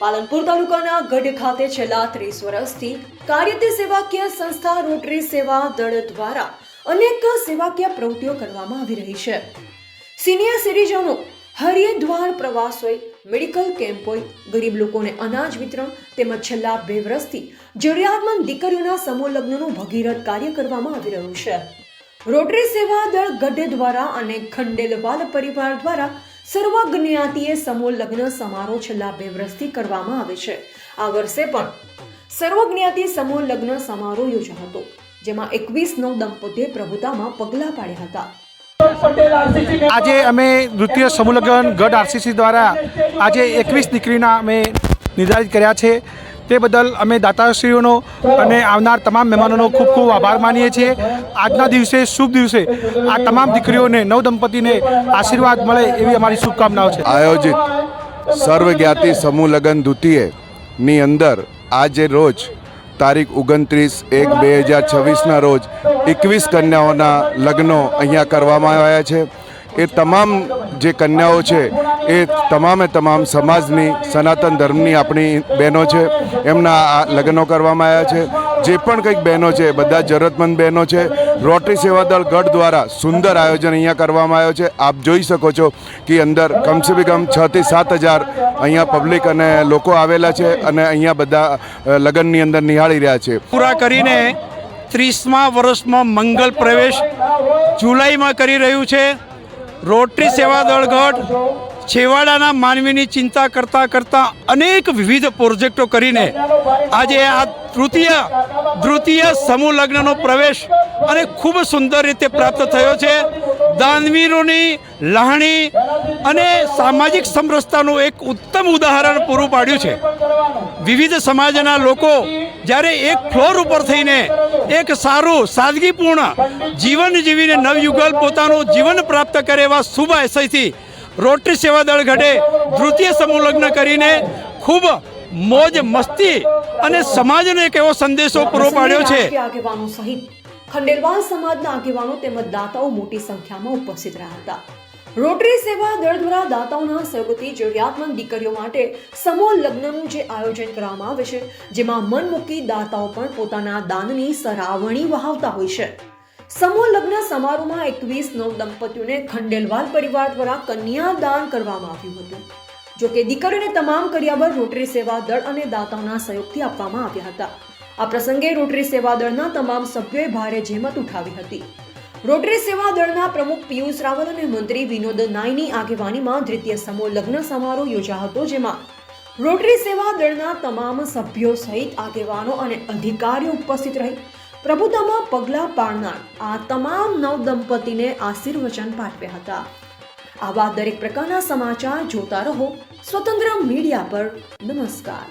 પાલનપુર તાલુકાના ગઢ ખાતે છેલ્લા ત્રીસ વર્ષથી કાર્યરત સેવાકીય સંસ્થા રોટરી સેવા દળ દ્વારા અનેક સેવાકીય પ્રવૃત્તિઓ કરવામાં આવી રહી છે. સિનિયર સિટીઝનો હરિદ્વાર પ્રવાસ હોય મેડિકલ કેમ્પ હોય ગરીબ લોકોને અનાજ વિતરણ તેમજ છેલ્લા બે વર્ષથી જરૂરિયાતમંદ દીકરીઓના સમૂહ લગ્નનું ભગીરથ કાર્ય કરવામાં આવી રહ્યું છે. રોટરી સેવા દળ ગઢે દ્વારા અને ખંડેલવાલ પરિવાર દ્વારા સર્વજ્ઞાતીય સમૂહ લગ્ન સમારોહ છેલ્લા બે વર્ષથી કરવામાં આવે છે. આ વર્ષે પણ સર્વજ્ઞાતી સમૂહ લગ્ન સમારોહ યોજાયો હતો જેમાં એકવીસ નવ દંપતીએ પ્રભુતામાં પગલાં પાડ્યા હતા. આજે અમે નૃત્ય સમૂહલગ્ન ગઢ આરસીસી દ્વારા આજે એકવીસ દીકરીના અમે નિર્ધારિત કર્યા છે. તે બદલ અમે દાતાશ્રીઓનો અને આવનાર તમામ મહેમાનોનો ખૂબ ખૂબ આભાર માનીએ છીએ. આજના દિવસે, શુભ દિવસે આ તમામ દીકરીઓને નવ દંપતીને આશીર્વાદ મળે એવી અમારી શુભકામનાઓ છે. આયોજિત સર્વજ્ઞાતિ સમૂહ લગ્ન દ્વિતીયની અંદર આજે રોજ તારીખ ઓગણત્રીસ એક બે હજાર છવ્વીસના રોજ એકવીસ કન્યાઓના લગ્નો અહીંયા કરવામાં આવ્યા છે. એ તમામ જે કન્યાઓ છે, એ તમામે તમામ સમાજની, સનાતન ધર્મની આપણી બહેનો છે, એમના લગ્નો કરવામાં આવ્યા છે. જે પણ કંઈક બહેનો છે, બધા જરૂરતમંદ બહેનો છે, રોટરી સેવાદળ ગઢ દ્વારા સુંદર આયોજન અહીંયા કરવામાં આવ્યો છે. આપ જોઈ શકો છો કે અંદર કમસે કમ છથી સાત હજાર અહીંયા પબ્લિક અને લોકો આવેલા છે અને અહીંયા બધા લગ્નની અંદર નિહાળી રહ્યા છે. પૂરા કરીને ત્રીસમા વર્ષમાં મંગલ પ્રવેશ જુલાઈમાં કરી રહ્યું છે. રોટરી સેવા દળ ગઢ છેવાડાના માનવીની ચિંતા કરતાં કરતાં અનેક વિવિધ પ્રોજેક્ટો કરીને આજે આ તૃતીય તૃતીય સમૂહ લગ્નનો પ્રવેશ અને ખૂબ સુંદર રીતે પ્રાપ્ત થયો છે. દાનવીરોની લાહણી અને સામાજિક સમરસતાનું એક ઉત્તમ ઉદાહરણ પૂરું પાડ્યું છે. વિવિધ સમાજના લોકો જ્યારે એક ફ્લોર ઉપર થઈને એક સારું સાદગીપૂર્ણ જીવન જીવીને નવયુગલ પોતાનું જીવન પ્રાપ્ત કરે એવા શુભ આશયથી રોટરી સેવા દળ ઘડે તૃતીય સમૂહ લગ્ન કરીને ખૂબ મોજ મસ્તી અને સમાજને એક એવો સંદેશો પૂરો પાડ્યો છે. આગેવાનો સહિત ખંડેલવાલ સમાજના આગેવાનો તેમજ દાતાઓ મોટી સંખ્યામાં ઉપસ્થિત રહ્યા હતા. રોટરી સેવા દળ દ્વારા દાતાઓના સહયોગથી જરૂરિયાતમંદ દીકરીઓ માટે સમૂહ લગ્નનું જે આયોજન કરવામાં આવે છે, જેમાં મન દાતાઓ પણ પોતાના દાનની સરાવણી વહાવતા હોય છે. સમૂહ લગ્ન સમારોહમાં એકવીસ નવ દંપતીઓને ખંડેલવાલ પરિવાર દ્વારા કન્યાદાન કરવામાં આવ્યું હતું. જો કે દીકરીઓને તમામ પર રોટરી સેવા દળ અને દાતાઓના સહયોગથી આપવામાં આવ્યા હતા. આ પ્રસંગે રોટરી સેવા દળના તમામ સભ્યોએ ભારે જહેમત ઉઠાવી હતી. રોટરી સેવા દળના પ્રમુખ પિયુષ રાવલ અને મંત્રી વિનોદ નાયની આગેવાનીમાં દ્વિતીય સમૂહ લગ્ન સમારોહ યોજાયો હતો જેમાં રોટરી સેવા દળના તમામ સભ્યો સહિત આગેવાનો અને અધિકારીઓ ઉપસ્થિત રહી. પ્રભુતામાં પગલાં પાડનાર આ તમામ નવ દંપતીને આશીર્વચન પાઠવ્યા હતા. આવા દરેક પ્રકારના સમાચાર જોતા રહો. સ્વતંત્ર મીડિયા પર નમસ્કાર.